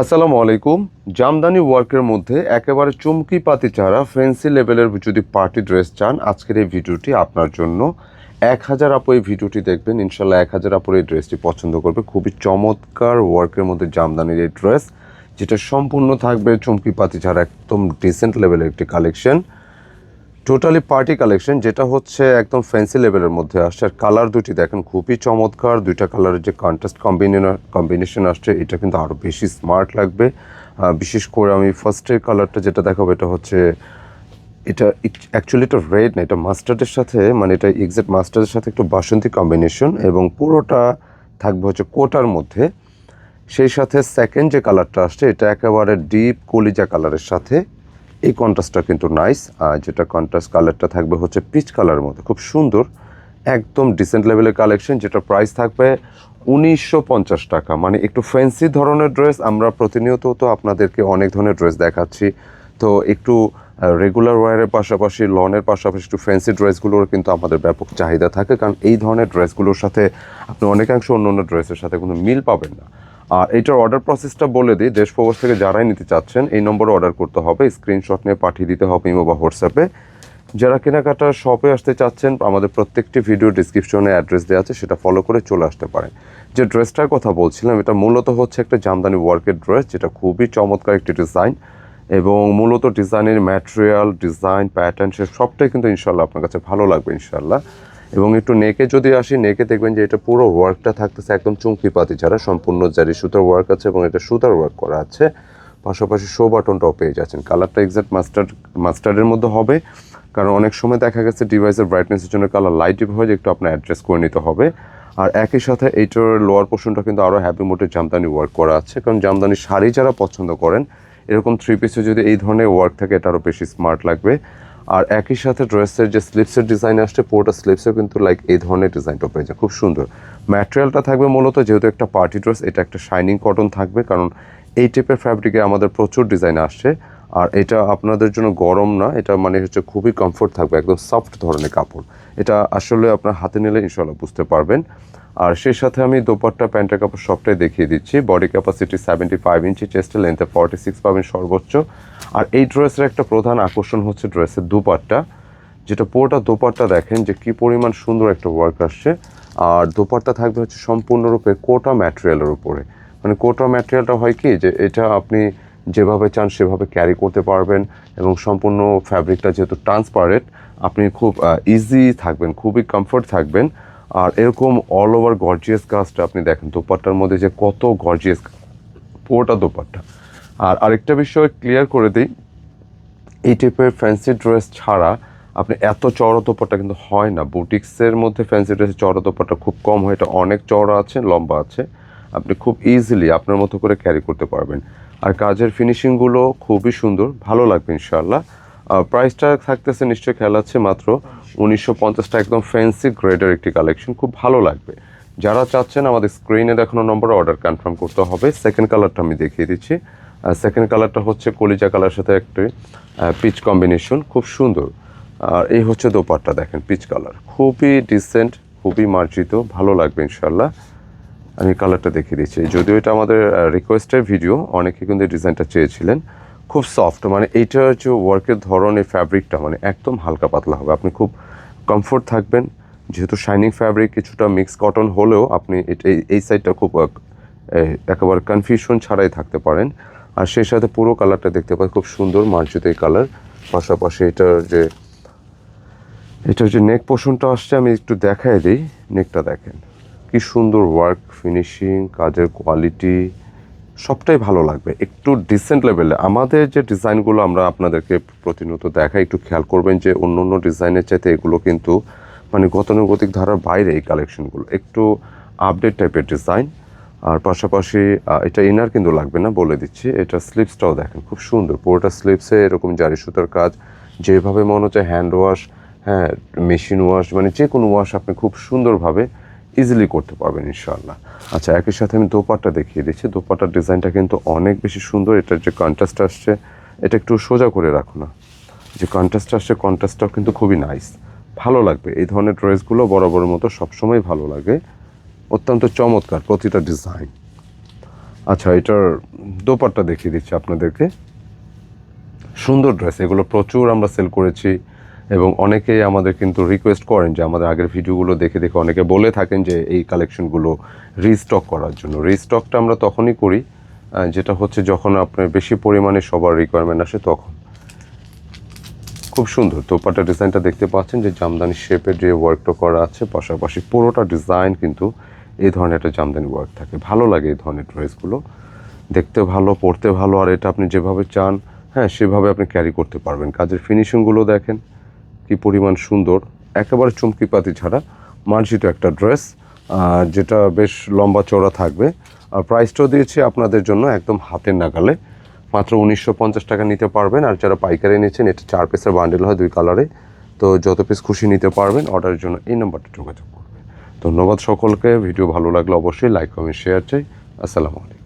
আসসালামু আলাইকুম। জামদানি ওয়ার্কের মধ্যে একেবারে চুমকি পাতি চারা ফ্যান্সি লেভেলের যদি পার্টি ড্রেস চান, আজকের এই ভিডিওটি আপনার জন্য। এক হাজার আপু এই ভিডিওটি দেখবেন ইনশাল্লাহ এক হাজার আপুর এই ড্রেসটি পছন্দ করবে। খুবই চমৎকার ওয়ার্কের মধ্যে জামদানির এই ড্রেস যেটা সম্পূর্ণ থাকবে চুমকি পাতি ছাড়া, একদম ডিসেন্ট লেভেলের একটি কালেকশন টোটালি পার্টি কালেকশন যেটা হচ্ছে একদম ফ্যান্সি লেভেলের মধ্যে আসছে। আর কালার দুটি দেখেন, খুবই চমৎকার। দুইটা কালারের যে কন্ট্রাস্ট কম্বিনেশন কম্বিনেশন আসছে, এটা কিন্তু আরও বেশি স্মার্ট লাগবে। বিশেষ করে আমি ফার্স্টের কালারটা যেটা দেখাবো, এটা হচ্ছে, এটা অ্যাকচুয়ালি এটা রেড না, এটা মাস্টার্ডের সাথে মানে এটা এক্সাক্ট মাস্টার্ডের সাথে একটু বাসন্তী কম্বিনেশন এবং পুরোটা থাকবে হচ্ছে কোটার মধ্যে। সেই সাথে সেকেন্ড যে কালারটা আসছে, এটা একেবারে ডিপ কলিজা কালারের সাথে। এই কন্ট্রাস্টটা কিন্তু নাইস যেটা কন্ট্রাস্ট কালারটা থাকবে হচ্ছে পিচ কালারের মধ্যে। খুব সুন্দর, একদম ডিসেন্ট লেভেলের কালেকশন যেটা প্রাইস থাকবে উনিশশো পঞ্চাশ টাকা। মানে একটু ফ্যান্সি ধরনের ড্রেস আমরা প্রতিনিয়ত তো আপনাদেরকে অনেক ধরনের ড্রেস দেখাচ্ছি। তো একটু রেগুলার ওয়ারের পাশাপাশি, লনের পাশাপাশি একটু ফ্যান্সি ড্রেসগুলোর কিন্তু আমাদের ব্যাপক চাহিদা থাকে। কারণ এই ধরনের ড্রেসগুলোর সাথে আপনি অনেকাংশ অন্য অন্য ড্রেসের সাথে কোনো মিল পাবেন না। আর এটার অর্ডার প্রসেসটা বলে দিই দেশ প্রবাস থেকে যারাই নিতে চাচ্ছেন, এই নম্বরে অর্ডার করতে হবে স্ক্রিনশট নিয়ে পাঠিয়ে দিতে হবে ইমো বা হোয়াটসঅ্যাপে যারা কেনাকাটা শপে আসতে চাচ্ছেন, আমাদের প্রত্যেকটি ভিডিও ডিসক্রিপশনে অ্যাড্রেস দেওয়া আছে, সেটা ফলো করে চলে আসতে পারেন। যে ড্রেসটার কথা বলছিলাম, এটা মূলত হচ্ছে একটা জামদানি ওয়ার্কের ড্রেস যেটা খুবই চমৎকার একটি ডিজাইন এবং মূলত ডিজাইনের ম্যাটেরিয়াল ডিজাইন প্যাটার্ন সে সবটাই কিন্তু ইনশাল্লাহ আপনার কাছে ভালো লাগবে ইনশাল্লাহ এবং একটু নেকে যদি আসি, নেকে দেখবেন যে এটা পুরো ওয়ার্কটা থাকতেছে একদম চুমকি পাতি ছাড়া, সম্পূর্ণ জারি সুতার ওয়ার্ক আছে এবং এটা সুতার ওয়ার্ক করা আছে। পাশাপাশি শো বাটনটাও পেয়ে যাচ্ছেন। কালারটা এক্সাক্ট মাস্টার্ড মাস্টার্ডের মধ্যে হবে। কারণ অনেক সময় দেখা গেছে ডিভাইসের ব্রাইটনেসের জন্য কালার লাইট হয়, যে একটু আপনার অ্যাড্রেস করে নিতে হবে। আর একই সাথে এইটার লোয়ার পোর্শনটা কিন্তু আরও হ্যাপি মোটের জামদানি ওয়ার্ক করা আছে। কারণ জামদানি শাড়ি যারা পছন্দ করেন, এরকম থ্রি পিসে যদি এই ধরনের ওয়ার্ক থাকে, এটা আরও বেশি স্মার্ট লাগবে। আর একই সাথে ড্রেসের যে স্লিপসের ডিজাইন আসছে, পুরোটা স্লিপসেও কিন্তু লাইক এই ধরনের ডিজাইনটা পেয়ে যায়। খুব সুন্দর। ম্যাটেরিয়ালটা থাকবে মূলত, যেহেতু একটা পার্টি ড্রেস এটা একটা শাইনিং কটন থাকবে, কারণ এই টাইপের ফ্যাব্রিকে আমাদের প্রচুর ডিজাইন আসছে। আর এটা আপনাদের জন্য গরম না, এটা মানে হচ্ছে খুবই কমফোর্ট থাকবে, একদম সফট ধরনের কাপড়। এটা আসলে আপনার হাতে নিলে ইনশাল্লাহ বুঝতে পারবেন। আর সেই সাথে আমি দোপাট্টা প্যান্টের কাপড় সবটাই দেখিয়ে দিচ্ছি। Body capacity seventy five inch চেস্টের লেন্থে ফর্টি সিক্স পাবেন সর্বোচ্চ। আর এই ড্রেসের একটা প্রধান আকর্ষণ হচ্ছে ড্রেসের দুপাট্টা। যেটা পুরোটা দোপাট্টা দেখেন যে কি পরিমাণ সুন্দর একটা ওয়ার্ক আসছে। আর দোপাট্টা থাকবে হচ্ছে সম্পূর্ণরূপে কোটা ম্যাটেরিয়ালের উপরে। মানে কোটা ম্যাটেরিয়ালটা হয় কি যে এটা আপনি যেভাবে চান সেভাবে ক্যারি করতে পারবেন এবং সম্পূর্ণ ফ্যাব্রিকটা যেহেতু ট্রান্সপারেন্ট আপনি খুব ইজি থাকবেন, খুবই কমফোর্ট থাকবেন। আর এরকম অল ওভার গর্জিয়াস কাজটা আপনি দেখেন, দোপাট্টার মধ্যে যে কত গর্জিয়াস পুরোটা দোপাট্টা। আর আরেকটা বিষয় ক্লিয়ার করে দিই, এই টাইপের ফ্যান্সি ড্রেস ছাড়া আপনি এত চড়া দোপাট্টা কিন্তু হয় না। বুটিক্সের মধ্যে ফ্যান্সি ড্রেসের চড়া দোপাট্টা খুব কম হয়, এটা অনেক চড়া আছে, লম্বা আছে। আপনি খুব ইজিলি আপনার মতো করে ক্যারি করতে পারবেন। আর কাজের ফিনিশিংগুলো খুবই সুন্দর, ভালো লাগবে ইনশাআল্লাহ। প্রাইসটা থাকতেছে নিশ্চয়ই খেয়াল আছে মাত্র উনিশশো পঞ্চাশটা একদম ফ্যান্সি গ্রেডের একটি কালেকশন খুব ভালো লাগবে। যারা চাচ্ছেন আমাদের স্ক্রিনে দেখানো নম্বরে অর্ডার কনফার্ম করতে হবে। সেকেন্ড কালারটা আমি দেখিয়ে দিচ্ছি। সেকেন্ড কালারটা হচ্ছে কলিজা কালার সাথে একটি পিচ কম্বিনেশন খুব সুন্দর। আর এই হচ্ছে দোপাট্টা, দেখেন পিচ কালার খুবই ডিসেন্ট খুবই মার্জিত, ভালো লাগবে ইনশাল্লাহ আমি কালারটা দেখিয়ে দিচ্ছি। যদিও এটা আমাদের রিকোয়েস্টের ভিডিও অনেকে কিন্তু ডিজাইনটা চেয়েছিলেন। খুব সফট মানে এইটার যে ওয়ার্কের ধরন, এই ফ্যাব্রিকটা মানে একদম হালকা পাতলা হবে। আপনি খুব কমফোর্ট থাকবেন। যেহেতু শাইনিং ফ্যাব্রিক কিছুটা মিক্স কটন হলেও আপনি এই- এই সাইডটা খুব একেবারে কনফিউশন ছাড়াই থাকতে পারেন। আর সেই সাথে পুরো কালারটা দেখতে পাই খুব সুন্দর মার্জিত এই কালার পাশাপাশি এটার যে এটার যে নেক পোর্শনটা আসছে, আমি একটু দেখাই দিই। নেকটা দেখেন, কি সুন্দর ওয়ার্ক ফিনিশিং কাজের কোয়ালিটি সবটাই ভালো লাগবে। একটু ডিসেন্ট লেভেলে আমাদের যে ডিজাইনগুলো আমরা আপনাদেরকে প্রতিনিয়ত দেখাই, একটু খেয়াল করবেন যে অন্য অন্য ডিজাইনের চাইতে এগুলো কিন্তু মানে গতানুগতিক ধারার বাইরে এই কালেকশনগুলো একটু আপডেট টাইপের ডিজাইন আর পাশাপাশি এটা ইনার কিন্তু লাগবে না বলে দিচ্ছি। এটা স্লিপসটাও দেখেন, খুব সুন্দর। পুরোটা স্লিপসে এরকম জারি সুতার কাজ। যেভাবে মনে হচ্ছে হ্যান্ড ওয়াশ হ্যাঁ মেশিন ওয়াশ মানে যে কোনো ওয়াশ আপনি খুব সুন্দরভাবে ইজিলি করতে পারবেন ইনশাল্লাহ আচ্ছা একই সাথে আমি দোপাট্টা দেখিয়ে দিচ্ছি। দোপাট্টার ডিজাইনটা কিন্তু অনেক বেশি সুন্দর। এটার যে কন্ট্রাস্ট আসছে, এটা একটু সোজা করে রাখো না। যে কন্ট্রাস্ট আসছে কন্ট্রাস্টটাও কিন্তু খুবই নাইস ভালো লাগবে। এই ধরনের ড্রেসগুলো বরাবরের মতো সবসময় ভালো লাগে। অত্যন্ত চমৎকার প্রতিটা ডিজাইন। আচ্ছা এটার দোপাট্টা দেখিয়ে দিচ্ছি আপনাদেরকে। সুন্দর ড্রেস। এগুলো প্রচুর আমরা সেল করেছি। এবং অনেকেই আমাদের কিন্তু রিকোয়েস্ট করেন যে আমাদের আগের ভিডিওগুলো দেখে দেখে অনেকে বলে থাকেন যে এই কালেকশনগুলো রিস্টক করার জন্য। রিস্টকটা আমরা তখনই করি যেটা হচ্ছে যখন আপনার বেশি পরিমাণে সবার রিকোয়ারমেন্ট আসে তখন। খুব সুন্দর। দোপাট্টা ডিজাইনটা দেখতে পাচ্ছেন যে জামদানি শেপের যে ওয়ার্কটা করা আছে, পাশাপাশি পুরোটা ডিজাইন কিন্তু এই ধরনের একটা জামদানি ওয়ার্ক থাকে। ভালো লাগে এই ধরনের ড্রেসগুলো দেখতে ভালো পড়তে ভালো, আর এটা আপনি যেভাবে চান হ্যাঁ সেভাবে আপনি ক্যারি করতে পারবেন। কাজের ফিনিশিংগুলো দেখেন। কি পরিমাণ সুন্দর। একেবারে চুমকি পাতি ছাড়া। মার্জিত একটা ড্রেস যেটা বেশ লম্বা চওড়া থাকবে। আর প্রাইসটাও দিয়েছি আপনাদের জন্য একদম হাতের নাগালে। মাত্র উনিশশো পঞ্চাশ টাকা নিতে পারবেন। আর যারা পাইকারি নিয়েছেন এটা চার পিসের বান্ডেল হয় দুই কালারে তো যত পিস খুশি নিতে পারবেন অর্ডারের জন্য এই নাম্বারটা যোগাযোগ করবেন। ধন্যবাদ সকলকে। ভিডিও ভালো লাগলে অবশ্যই লাইক কমেন্ট শেয়ার চাই। আসসালামু আলাইকুম।